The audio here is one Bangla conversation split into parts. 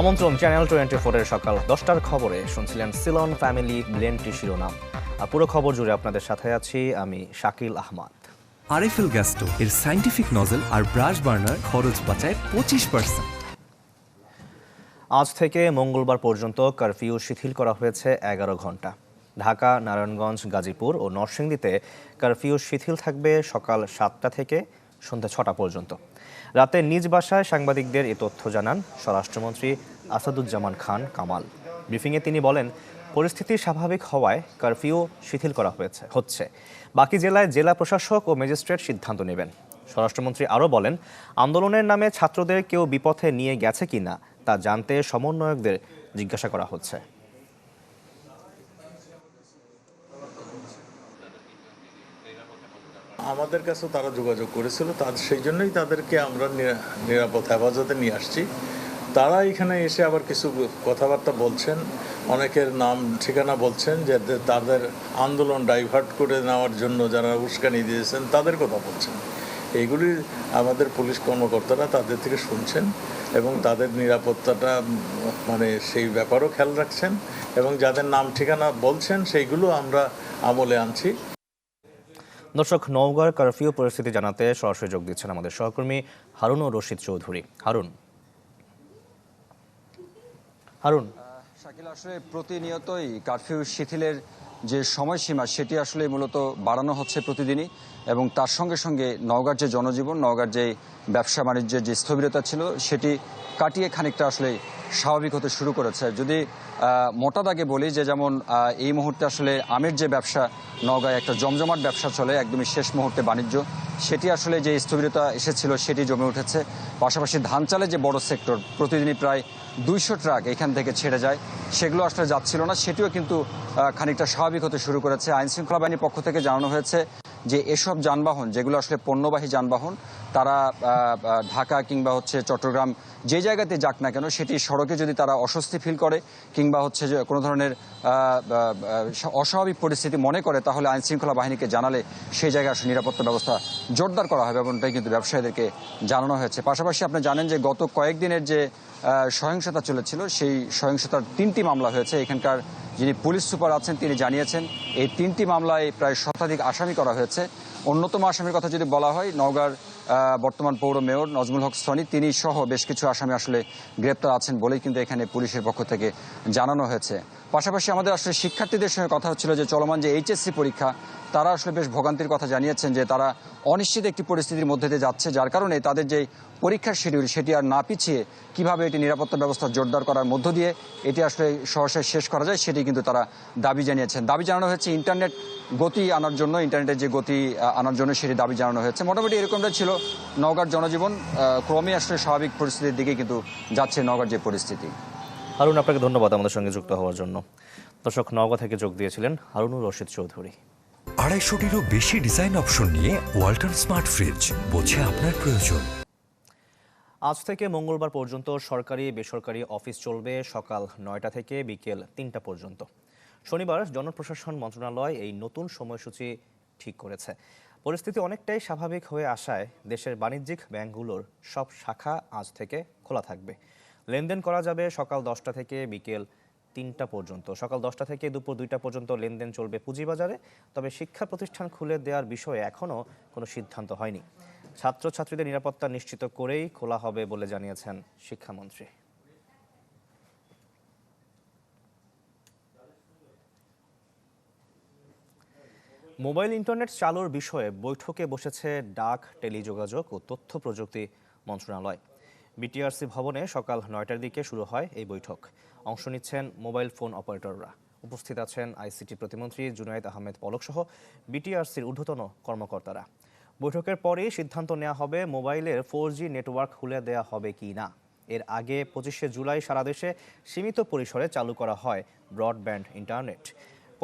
আমন্ত্রণ চ্যানেল টোয়েন্টি ফোরের সকাল দশটার খবরে শুনছিলেন সিলন ফ্যামিলি ব্লেনটি শিরোনাম আর পুরো খবর জুড়ে আপনাদের সাথে আছি আমি শাকিল আহমদ। আরএফএল গ্যাস্টো এর সাইন্টিফিক নজেল আর ব্রাশ বার্নার খরচ বাঁচায় পঁচিশ পার্সেন্ট আজ থেকে মঙ্গলবার পর্যন্ত কারফিউ শিথিল করা হয়েছে এগারো ঘণ্টা। ঢাকা নারায়ণগঞ্জ গাজীপুর ও নরসিংদীতে কারফিউ শিথিল থাকবে সকাল সাতটা থেকে। সন্ধ্যা ছটা পর্যন্ত। রাতে নিজ বাসায় সাংবাদিকদের এ তথ্য জানান স্বরাষ্ট্রমন্ত্রী আসাদুজ্জামান খান কামাল। ব্রিফিংয়ে তিনি বলেন, পরিস্থিতি স্বাভাবিক হওয়ায় কারফিউ শিথিল করা হয়েছে, হচ্ছে। বাকি জেলায় জেলা প্রশাসক ও ম্যাজিস্ট্রেট সিদ্ধান্ত নেবেন। স্বরাষ্ট্রমন্ত্রী আরও বলেন, আন্দোলনের নামে ছাত্রদের কেউ বিপথে নিয়ে গেছে কিনা তা জানতে সমন্বয়কদের জিজ্ঞাসা করা হচ্ছে। আমাদের কাছেও তারা যোগাযোগ করেছিল তার সেই জন্যই তাদেরকে আমরা নিরা- নিরাপদ হেফাজতে নিয়ে আসছি। তারা এখানে এসে আবার কিছু কথাবার্তা বলছেন, অনেকের নাম, ঠিকানা বলছেন যে তাদের আন্দোলন ডাইভার্ট করে নেওয়ার জন্য যারা উস্কানি দিয়েছেন তাদের কথা বলছেন। এইগুলি আমাদের পুলিশ কর্মকর্তারা তাদের থেকে শুনছেন এবং তাদের নিরাপত্তাটা মানে সেই ব্যাপারও খেয়াল রাখছেন এবং যাদের নাম ঠিকানা বলছেন সেইগুলো আমরা আমলে আনছি। দর্শক, নওগাঁর কারফিউ পরিস্থিতি জানাতে সরাসরি যোগ দিচ্ছেন আমাদের সহকর্মী হারুন ও রশিদ চৌধুরী। হারুন। হারুন। শাকিল আসলে প্রতিনিয়তই কারফিউ শিথিলের যে সময়সীমা, সেটি আসলে মূলত বাড়ানো হচ্ছে প্রতিদিনই এবং তার সঙ্গে সঙ্গে নওগাঁর যে জনজীবন, নওগাঁর যে ব্যবসা বাণিজ্যের যে স্থবিরতা ছিল, সেটি কাটিয়ে খানিকটা আসলে স্বাভাবিক হতে শুরু করেছে। যদি মোটা দাগে বলি যে যেমন এই মুহূর্তে আসলে আমের যে ব্যবসা, নওগাঁয় একটা জমজমাট ব্যবসা চলে, একদমই শেষ মুহূর্তে বাণিজ্য। সেটি আসলে যে স্থবিরতা এসেছিল, সেটি জমে উঠেছে। পাশাপাশি ধান চালে যে বড় সেক্টর, প্রতিদিনই প্রায় দুইশো ট্রাক এখান থেকে ছেড়ে যায়। সেগুলো আসলে যাচ্ছিল না, সেটিও কিন্তু খানিকটা স্বাভাবিক হতে শুরু করেছে। আইনশৃঙ্খলা বাহিনীর পক্ষ থেকে জানানো হয়েছে যে এসব যানবাহন, যেগুলো আসলে পণ্যবাহী যানবাহন, তারা ঢাকা কিংবা হচ্ছে চট্টগ্রাম যে জায়গাতে যাক না কেন, সেটি সড়কে যদি তারা অস্বস্তি ফিল করে কিংবা হচ্ছে যে কোনো ধরনের অস্বাভাবিক পরিস্থিতি মনে করে, তাহলে আইন শৃঙ্খলা বাহিনীকে জানালে সেই জায়গায় আসলে নিরাপত্তা ব্যবস্থা জোরদার করা হবে এমনটাই কিন্তু ব্যবসায়ীদেরকে জানানো হয়েছে। পাশাপাশি আপনি জানেন যে গত কয়েকদিনের যে সহিংসতা চলেছিল, সেই সহিংসতার তিনটি মামলা হয়েছে। এখানকার যিনি পুলিশ সুপার আছেন, তিনি জানিয়েছেন, এই তিনটি মামলায় প্রায় শতাধিক আসামি করা হয়েছে। অন্যতম আসামির কথা যদি বলা হয়, নওগাঁর বর্তমান পৌর মেয়র নজমুল হক সনি, তিনি সহ বেশ কিছু আসামি আসলে গ্রেপ্তার আছেন বলেই কিন্তু এখানে পুলিশের পক্ষ থেকে জানানো হয়েছে। পাশাপাশি আমাদের আসলে শিক্ষার্থীদের সঙ্গে কথা হচ্ছিল যে চলমান যে এইচএসসি পরীক্ষা, তারা আসলে বেশ ভোগান্তির কথা জানিয়েছেন যে তারা অনিশ্চিত একটি পরিস্থিতির মধ্যে দিয়ে যাচ্ছে, যার কারণে তাদের যে পরীক্ষার শিডিউল সেটি আর না পিছিয়ে কীভাবে এটি নিরাপত্তা ব্যবস্থা জোরদার করার মধ্য দিয়ে এটি আসলে সহসায় শেষ করা যায় সেটি কিন্তু তারা দাবি জানিয়েছেন। দাবি জানানো হয়েছে ইন্টারনেট গতি আনার জন্য, ইন্টারনেটের যে গতি আনার জন্য সেটি দাবি জানানো হয়েছে। মোটামুটি এরকমটা ছিল নওগাঁর জনজীবন ক্রমে আসলে স্বাভাবিক পরিস্থিতির দিকে কিন্তু যাচ্ছে নওগাঁর যে পরিস্থিতি। হারুন আপনাকে ধন্যবাদ আমাদের সঙ্গে যুক্ত হওয়ার জন্য। দর্শক নওগাঁ থেকে যোগ দিয়েছিলেন হারুনুর রশিদ চৌধুরী। আড়াইশোটিরও বেশি ডিজাইন অপশন নিয়ে ওয়াল্টন স্মার্ট ফ্রিজ বোঝে আপনার প্রয়োজন। আজ থেকে মঙ্গলবার পর্যন্ত সরকারি বেসরকারি অফিস চলবে সকাল নয়টা থেকে বিকেল তিনটা পর্যন্ত। শনিবার জনপ্রশাসন মন্ত্রণালয় এই নতুন সময়সূচি ঠিক করেছে। পরিস্থিতি অনেকটাই স্বাভাবিক হয়ে আসায় দেশের বাণিজ্যিক ব্যাংকগুলোর সব শাখা আজ থেকে খোলা থাকবে। লেনদেন করা যাবে সকাল দশটা থেকে বিকেল তিনটা পর্যন্ত। সকাল দশটা থেকে দুপুর দুইটা পর্যন্ত লেনদেন চলবে পুঁজিবাজারে, তবে শিক্ষা প্রতিষ্ঠান খুলে দেওয়ার বিষয়ে এখনও কোনো সিদ্ধান্ত হয়নি। ছাত্রছাত্রীদের নিরাপত্তা নিশ্চিত করেই খোলা হবে বলে জানিয়েছেন শিক্ষামন্ত্রী। মোবাইল ইন্টারনেট চালুর বিষয়ে বৈঠকে বসেছে ডাক, টেলিযোগাযোগ ও তথ্য প্রযুক্তি মন্ত্রণালয়। বিটিআরসি ভবনে সকাল নয়টার দিকে শুরু হয় এই বৈঠক। অংশ নিচ্ছেন মোবাইল ফোন অপারেটররা। উপস্থিত আছেন আইসিটি প্রতিমন্ত্রী জুনায়েদ আহমেদ পলক সহ বিটিআরসির ঊর্ধ্বতন কর্মকর্তারা। বৈঠকের পরেই সিদ্ধান্ত নেওয়া হবে মোবাইলের ফোর জি নেটওয়ার্ক খুলে দেওয়া হবে কি না। এর আগে পঁচিশে জুলাই সারা দেশে সীমিত পরিসরে চালু করা হয় ব্রডব্যান্ড ইন্টারনেট।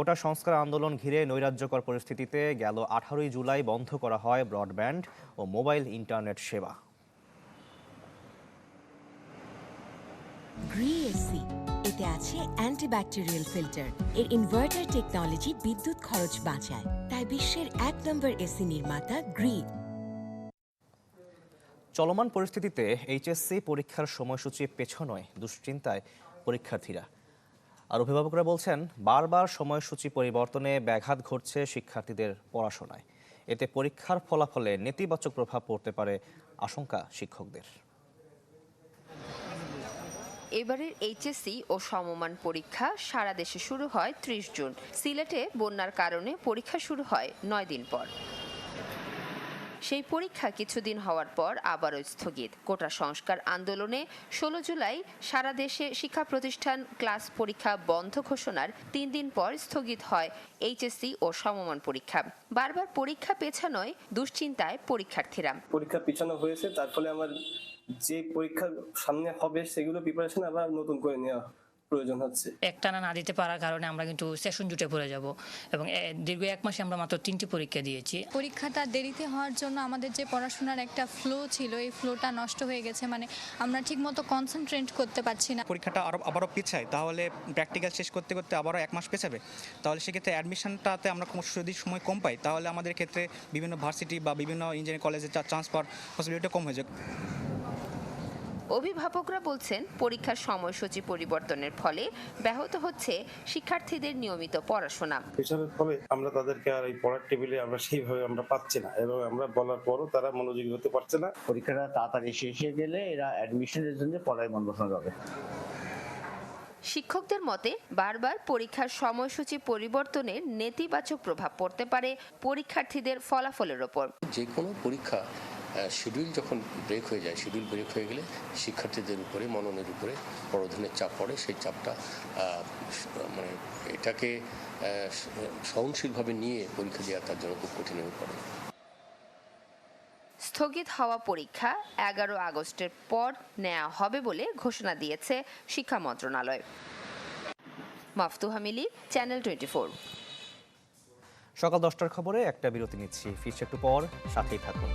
কোটা সংস্কার আন্দোলন ঘিরে নৈরাজ্যকর পরিস্থিতিতে গেল আঠারোই জুলাই বন্ধ করা হয় ব্রডব্যান্ড ও মোবাইল ইন্টারনেট সেবা। গ্রি এসি এতে আছে অ্যান্টিব্যাকটেরিয়াল ফিল্টার। এর ইনভার্টার টেকনোলজি বিদ্যুৎ খরচ বাঁচায়। তাই বিশ্বের এক নম্বর এসি নির্মাতা গ্রি চলমান পরিস্থিতিতে এইচএসসি পরীক্ষার সময়সূচি পেছনোয় দুশ্চিন্তায় পরীক্ষার্থীরা। আর অভিভাবকরা বলছেন, বারবার সময়সূচি পরিবর্তনে ব্যাঘাত ঘটছে শিক্ষার্থীদের পড়াশোনায়। এতে পরীক্ষার ফলাফলে নেতিবাচক প্রভাব পড়তে পারে আশঙ্কা শিক্ষকদের। এবারের এইচএসসি ও সমমান পরীক্ষা সারা দেশে শুরু হয় ত্রিশ জুন। সিলেটে বন্যার কারণে পরীক্ষা শুরু হয় নয় দিন পর। সেই পরীক্ষা কিছুদিন হওয়ার পর আবারও স্থগিত। কোটা সংস্কার আন্দোলনে ষোলো জুলাই সারা দেশে শিক্ষা প্রতিষ্ঠান ক্লাস পরীক্ষা বন্ধ ঘোষণার তিন দিন পর স্থগিত হয় এইচএসসি ও সমমান পরীক্ষা। বারবার পরীক্ষা পেছানোয় দুশ্চিন্তায় পরীক্ষার্থীরা। পরীক্ষা পিছানো হয়েছে, তার ফলে আমার যে পরীক্ষা সামনে হবে সেগুলো প্রিপারেশন আবার নতুন করে নেওয়া প্রয়োজন হচ্ছে। একটানা না দিতে পারার কারণে আমরা কিন্তু সেশন জুটে পড়ে যাব এবং দীর্ঘ এক মাসে আমরা মাত্র তিনটি পরীক্ষা দিয়েছি। পরীক্ষাটা দেরিতে হওয়ার জন্য আমাদের যে পড়াশোনার একটা ফ্লো ছিল এই ফ্লোটা নষ্ট হয়ে গেছে মানে আমরা ঠিকমতো কনসেন্ট্রেট করতে পারছি না। পরীক্ষাটা আরও আবারও পিছায় তাহলে প্র্যাকটিক্যাল শেষ করতে করতে আবারও এক মাস পেছাবে। তাহলে সেক্ষেত্রে অ্যাডমিশনটাতে আমরা যদি সময় কম পাই তাহলে আমাদের ক্ষেত্রে বিভিন্ন ভার্সিটি বা বিভিন্ন ইঞ্জিনিয়ারিং কলেজে চান্স পাওয়ার পসিবিলিটি কম হয়ে যায় অভিভাবকরা বলছেন পরীক্ষার সময়সূচি পরিবর্তনের ফলে ব্যাহত হচ্ছে শিক্ষার্থীদের নিয়মিত পড়াশোনা। পেছনের ফলে আমরা তাদেরকে আর এই পড়ার টেবিলে আমরা সেইভাবে আমরা পাচ্ছি না এবং আমরা বলার পরও তারা মনোযোগী হতে পারছে না। পরীক্ষাটা তাড়াতাড়ি শেষে গেলে এরা অ্যাডমিশনের জন্য পড়ায় মন বসানো যাবে। শিক্ষকদের মতে বারবার পরীক্ষার সময়সূচি পরিবর্তনের নেতিবাচক প্রভাব পড়তে পারে পরীক্ষার্থীদের ফলাফলের ওপর। যে কোনো পরীক্ষা শিডিউল যখন ব্রেক হয়ে যায় শিডিউল ব্রেক হয়ে গেলে শিক্ষার্থীদের উপরে মননের উপরে বড় চাপ পড়ে। সেই চাপটা মানে এটাকে সহনশীলভাবে নিয়ে পরীক্ষা দেওয়া তার জন্য খুব কঠিন হয়ে পড়ে। স্থগিত হওয়া পরীক্ষা এগারো আগস্টের পর নেওয়া হবে বলে ঘোষণা দিয়েছে শিক্ষা মন্ত্রণালয়। মাফতুহা মিলি, চ্যানেল টোয়েন্টি সকাল দশটার খবরে একটা বিরতি নিচ্ছি। ফিরছে একটু পর সাথেই থাকুন।